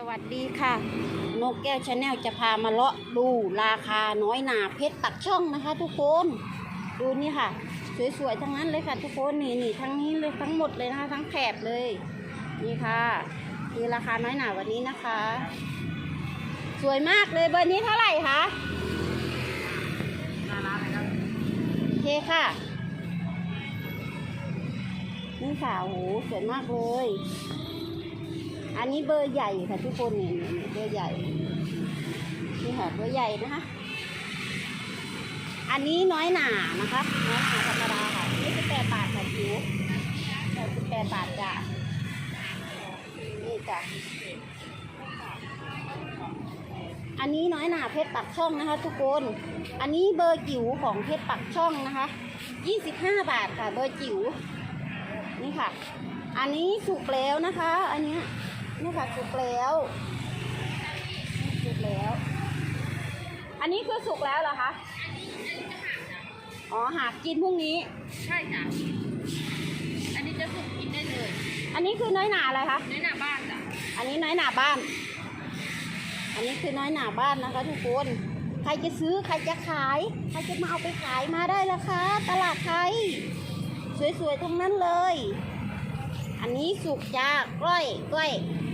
สวัสดีค่ะ นกแก้วชาแนลจะพามาเลาะดูราคาน้อยหนาเพชรปักช่องนะคะ ทุกคนดูนี่ค่ะ สวยๆทั้งนั้นเลยค่ะ ทุกคนนี่นี่ทั้งนี้เลยทั้งหมดเลยนะคะ ทั้งแถบเลย นี่ค่ะคือราคาน้อยหนาวันนี้นะคะ สวยมากเลยเบอร์นี้เท่าไหร่คะโอเคค่ะนี่ค่ะโอ้โหสวยมากเลย อันนี้เบอร์ใหญ่ค่ะทุกคนเนี่ยเบอร์ใหญ่นี่ค่ะเบอร์ใหญ่นะคะ อันนี้น้อยหนานะคะน้อยหนาธรรมดาค่ะยี่สิบแปดบาทค่ะจิ๋วยี่สิบแปดบาทจ้ะนี่จ้ะอันนี้น้อยหนาเพชรปักช่องนะคะ ทุกคน อันนี้เบอร์จิ๋วของเพชรปักช่องนะคะยี่สิบห้าบาทค่ะ เบอร์จิ๋วนี่ค่ะ อันนี้สุกแล้วนะคะ อันนี้ นี่ค่ะสุกแล้วสุกแล้ว อันนี้คือสุกแล้วเหรอคะอ๋อหากกินพรุ่งนี้ ใช่จ้ะอันนี้จะสุกกินได้เลย อันนี้คือน้อยหนาอะไรคะในหน้าบ้านจ้ะอันนี้น้อยหนาบ้าน อันนี้คือน้อยหนาบ้านนะคะทุกคน ใครจะซื้อใครจะขาย ใครจะมาเอาไปขายมาได้ราคาตลาดไทยสวยๆทั้งนั้นเลย อันนี้สุกจ้าก้อยก้อย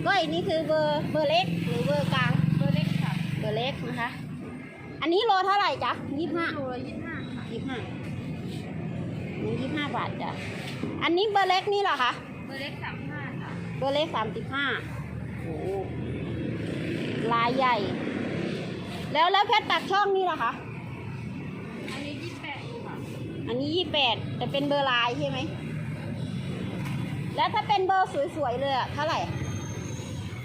ก้อยนี่คือเบอร์เบอร์เล็กหรือเบอร์กลางเบอร์เล็กค่ะเบอร์เล็กนะคะ อันนี้โลเท่าไหร่จ๊ะยี่ห้าโลละยี่สิบห้าค่ะยี่ห้านี่ยี่ห้าบาทจ้ะอันนี้เบอร์เล็กนี่เหรอคะเบอร์เล็กสามห้าจ้ะเบอร์เล็กสามสิบห้าโอ้ลายใหญ่ แล้วแล้วเพชรตักช่องนี่เหรอคะอันนี้ยี่สิบแปดค่ะอันนี้ยี่แปดแต่เป็นเบอร์ลายใช่ไหม แล้วถ้าเป็นเบอร์สวยๆเลยอะเท่าไหร่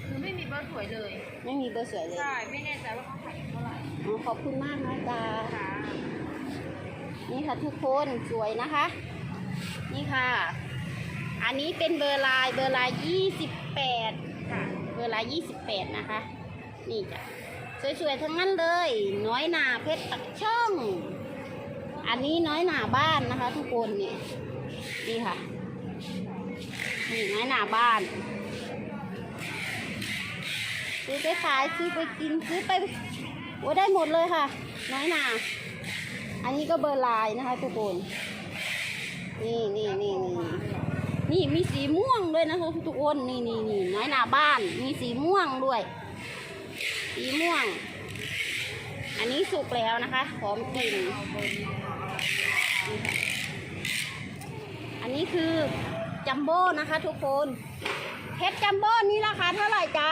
คือไม่มีเบอร์สวยเลย ไม่มีเบอร์สวยเลยใช่ ไม่แน่ใจว่าเขาขายเท่าไหร่อ๋อขอบคุณมากนะจ๊ะค่ะนี่ค่ะทุกคนสวยนะคะ นี่ค่ะ อันนี้เป็นเบอร์ลายเบอร์ลายยี่สิบแปดค่ะ เบอร์ลายยี่สิบแปดนะคะ นี่จ้ะสวยๆทั้งนั้นเลย น้อยหนาเพชรปักช่อง อันนี้น้อยหนาบ้านนะคะ ทุกคนเนี่ยนี่ค่ะ นี่น้อยหนาบ้าน ซื้อไปขายซื้อไปกินซื้อไปโอ้ได้หมดเลยค่ะ น้อยหนาอันนี้ก็เบอร์ลายนะคะทุกคน นี่นี่นี่นี่นี่มีสีม่วงด้วยนะคะทุกคนนี่นี่นี่น้อยหนาบ้าน มีสีม่วงด้วย สีม่วง อันนี้สุกแล้วนะคะพร้อมกินนี่ค่ะอันนี้คือ จัมโบ้นะคะทุกคนเพชรจัมโบ้นี่ราคาเท่าไหร่จ๊ะ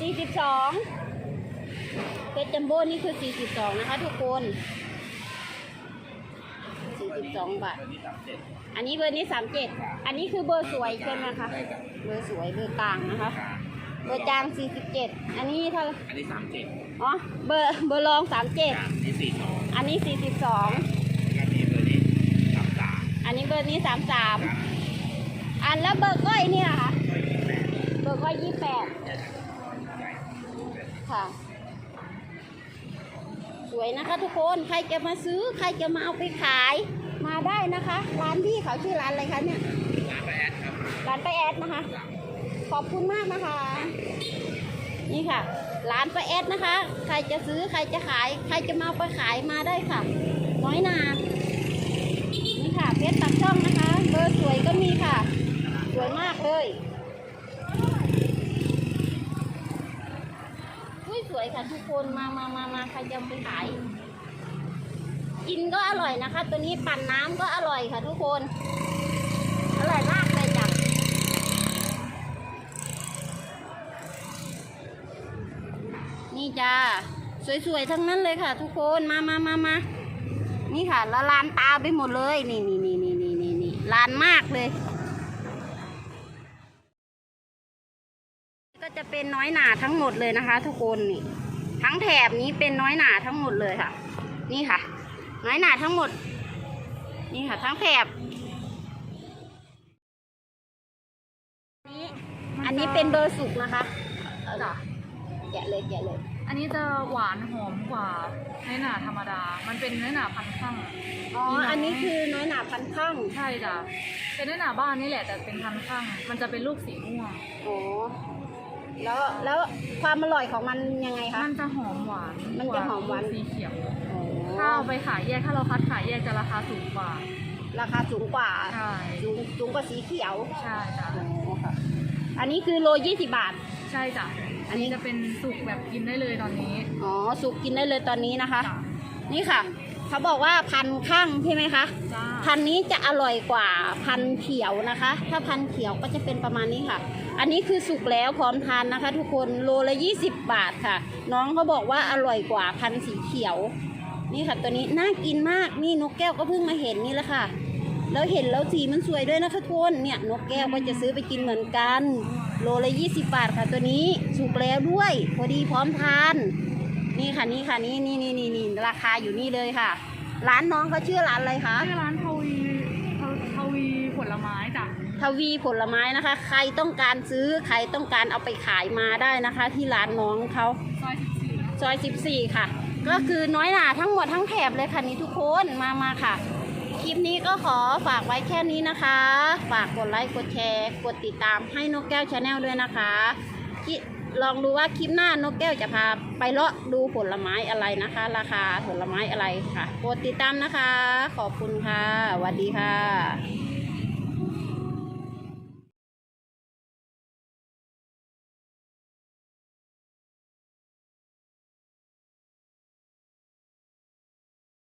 สี่สิบสองเพชรจัมโบ้นี่คือสี่สิบสองนะคะทุกคนสี่สิบสองบาท อันนี้เบอร์นี้สามเจ็ดอันนี้คือเบอร์สวยใช่ไหมคะ เบอร์สวยเบอร์กลางนะคะ เบอร์จางสี่สิบเจ็ดอันนี้เท่าอันนี้สามเจ็ดอ๋อ เบอร์เบอร์รองสามเจ็ดอันนี้สี่สองอันนี้สี่สิบสองแล้วก็มีเบอร์นี้สามสามอันนี้เบอร์นี้สามสาม อันแล้วเบอร์ก้อยนี่ล่ะ เบอร์ก้อยยี่แปดค่ะ สวยนะคะทุกคน ใครจะมาซื้อ ใครจะมาเอาไปขาย มาได้นะคะ ร้านพี่เขาชื่อร้านอะไรคะเนี่ย ร้านไปแอดครับ ร้านป้าแอดนะคะ ขอบคุณมากนะคะ นี่ค่ะ ร้านป้าแอดนะคะ ใครจะซื้อ ใครจะขาย ใครจะมาเอาไปขายมาได้ค่ะ น้อยนา นี่ค่ะ เพชรตักช่องนะคะ เบอร์สวยก็มีค่ะ สวยมากเลย อยค่ะ ทุกคนมามามามาใครจะไปขาย กินก็อร่อยนะคะ ตัวนี้ปั่นน้ำก็อร่อยค่ะ ทุกคน อร่อยมากเลยจ้ะนี่จ้าสวยๆทั้งนั้นเลยค่ะ ทุกคนมามามามานี่ค่ะละลานตาไปหมดเลย นี่นี่นี่นี่นี่นี่นี่ลานมากเลย เป็นน้อยหนาทั้งหมดเลยนะคะ ทุกคนนี่ทั้งแถบนี้เป็นน้อยหนาทั้งหมดเลยค่ะ นี่ค่ะ น้อยหนาทั้งหมด นี่ค่ะ ทั้งแถบนี้อันนี้เป็นเบอร์สุกนะคะจ้ะแกะเลยแกะเลย อันนี้จะหวานหอมกว่าในหนาธรรมดา มันเป็นเนื้อหนาพันธุ์ข้างอ๋อ อันนี้คือน้อยหนาพันข้างใช่จ้ะเป็นเนื้อหนาบ้านนี่แหละแต่เป็นพันธุ์ข้างมันจะเป็นลูกสีม่วงอ๋อ แล้วแล้วความอร่อยของมันยังไงคะ มันจะหอมหวานมันจะหอมหวานกสีเขียวอ๋อถ้าเอาไปขายแยกถ้าเราคัดขายแยกจะราคาสูงกว่า ราคาสูงกว่า ใช่สูงสูงกว่าสีเขียว ใช่จ้ะอ๋อค่ะอันนี้คือโลยี่สิบบาท ใช่จ้ะ อันนี้จะเป็นสุกแบบกินได้เลยตอนนี้ อ๋อ สุกกินได้เลยตอนนี้นะคะ จ้ะ นี่ค่ะ เขาบอกว่าพันข้างใช่ไหมคะ พันนี้จะอร่อยกว่าพันเขียวนะคะ ถ้าพันเขียวก็จะเป็นประมาณนี้ค่ะ อันนี้คือสุกแล้วพร้อมทานนะคะ ทุกคนโลละ20 บาทค่ะ น้องเขาบอกว่าอร่อยกว่าพันสีเขียว นี่ค่ะตัวนี้น่ากินมากนี่นกแก้วก็เพิ่งมาเห็นนี่แหละค่ะ แล้วเห็นแล้วสีมันสวยด้วยนะคะทุกคนเนี่ยนกแก้วก็จะซื้อไปกินเหมือนกัน โลละ20 บาทค่ะ ตัวนี้สุกแล้วด้วย พอดีพร้อมทาน นี่ค่ะนี่ค่ะนี่นี่นี่นี่นี่ราคาอยู่นี่เลยค่ะ ร้านน้องเขาชื่อร้านอะไรคะชื่อร้านทวีททวีผลไม้จ้ะทวีผลไม้นะคะ ใครต้องการซื้อใครต้องการเอาไปขายมาได้นะคะ ที่ร้านน้องเขาซอย14ซอย14ค่ะ ก็คือน้อยหนาทั้งหมดทั้งแถบเลยค่ะนี่ทุกคนมามาค่ะ คลิปนี้ก็ขอฝากไว้แค่นี้นะคะ ฝากกดไลค์กดแชร์ กดติดตามให้นกแก้วชาแนลด้วยนะคะคิ ลองดูว่าคลิปหน้านกแก้วจะพาไปเลาะดูผลไม้อะไรนะคะ ราคาผลไม้อะไรค่ะกดติดตามนะคะ ขอบคุณค่ะสวัสดีค่ะ